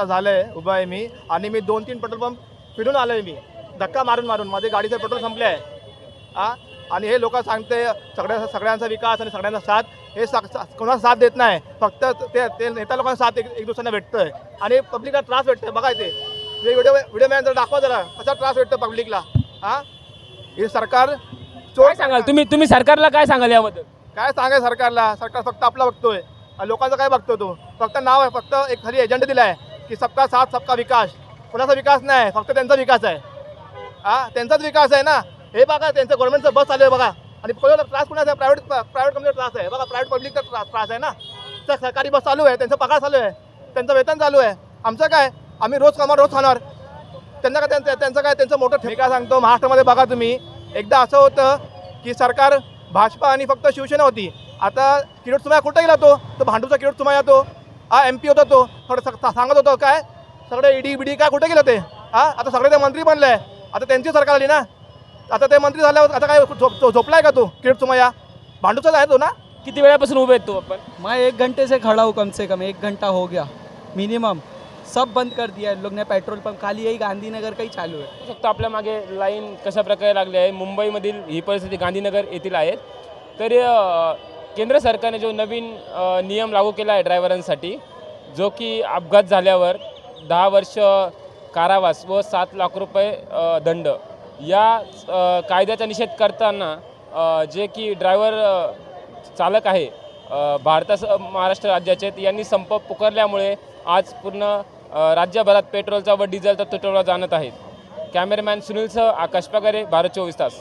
आता झालंय उभा आहे मी. आणि मी दोन तीन पेट्रोल पंप फिरून आलो आहे मी. धक्का मारून मारून. माझे गाडीचे पेट्रोल संपले आहे. हा आणि हे लोक सांगते सगळ्या सगळ्यांचा विकास आणि सगळ्यांचा साथ हे सा- सा- कोणाचा साथ देत नाही. फक्त ते ते नेता लोकांचा साथ एक एक दुसऱ्यांना भेटतोय. आणि पब्लिकला त्रास भेटतोय. बघा ते व्हिडिओ व्हिडिओ मॅन जर दाखवा जरा. कसा त्रास भेटतो पब्लिकला हा हे सरकार चोर सांगाल? तुम्ही तुम्ही सरकारला काय सांगाल याबद्दल? काय सांगाय सरकारला? सरकार फक्त आपला बघतोय. लोकांचं काय बघतो तो? फक्त नाव आहे फक्त एक खाली एजंडा दिला आहे की सबका साथ सबका विकास. कोणाचा विकास नाही फक्त त्यांचा विकास आहे. हा त्यांचाच विकास आहे ना? हे बघा त्यांचं गव्हर्नमेंटचं बस चालू आहे बघा. आणि कोणाला त्रास कुणाचा आहे? प्रायव्हेट प्रायव्हेट कंपनीचा त्रास आहे. बघा प्रायव्हेट पब्लिकचा त्रास त्रास आहे ना? तर सरकारी बस चालू आहे त्यांचा पगार चालू आहे. त्यांचं वेतन चालू आहे. आमचं काय? आम्ही रोज कामावर रोज खाणार. त्यांना काय त्यांचं त्यांचं काय? त्यांचं मोठं ठेका सांगतो महाराष्ट्रामध्ये बघा तुम्ही. एकदा असं होतं की सरकार भाजपा आणि फक्त शिवसेना होती. आता किरोट सुमाया कुठं गेला तो? तो भांडूचा किरोट सुमाया येतो. हा एम पी होता तो. थोडं सांगत होतो काय? सगळे ईडी बिडी काय कुठे गेलं ते? हा आता सगळे ते मंत्री बनले. आता त्यांची सरकार आली ना? आता ते मंत्री झाल्यावर आता काय झोप झोपलाय का तो किरोट सुमाया? भांडूचाच आहे तो ना? किती वेळापासून उभे आहेत तो आपण? मैं एक घंटे से खड़ा हूँ कम से कम एक घंटा हो गया. मिनिमम सब बंद कर दिया है लोग ने पेट्रोल पंप खाली यही गांधीनगर का ही चालू है. बघू शकतो आपल्या मागे लाईन कशा प्रकारे लागली आहे? मुंबईमधील ही परिस्थिती गांधीनगर येथील आहे. तर अ, केंद्र सरकारने जो नवीन नियम लागू केला आहे ड्रायव्हरांसाठी जो की अपघात झाल्यावर दहा वर्ष कारावास व सात लाख रुपये दंड या कायद्याचा निषेध करताना जे की ड्रायव्हर चालक आहे भारतास भारतासह महाराष्ट्र राज्याचे यांनी संप पुकारल्यामुळे आज पूर्ण राज्यभरात पेट्रोलचा व डिझेलचा तुटवडा जाणत आहे. कॅमेरामॅन सुनीलसह आकाश पगारे भारत चोवीस तास.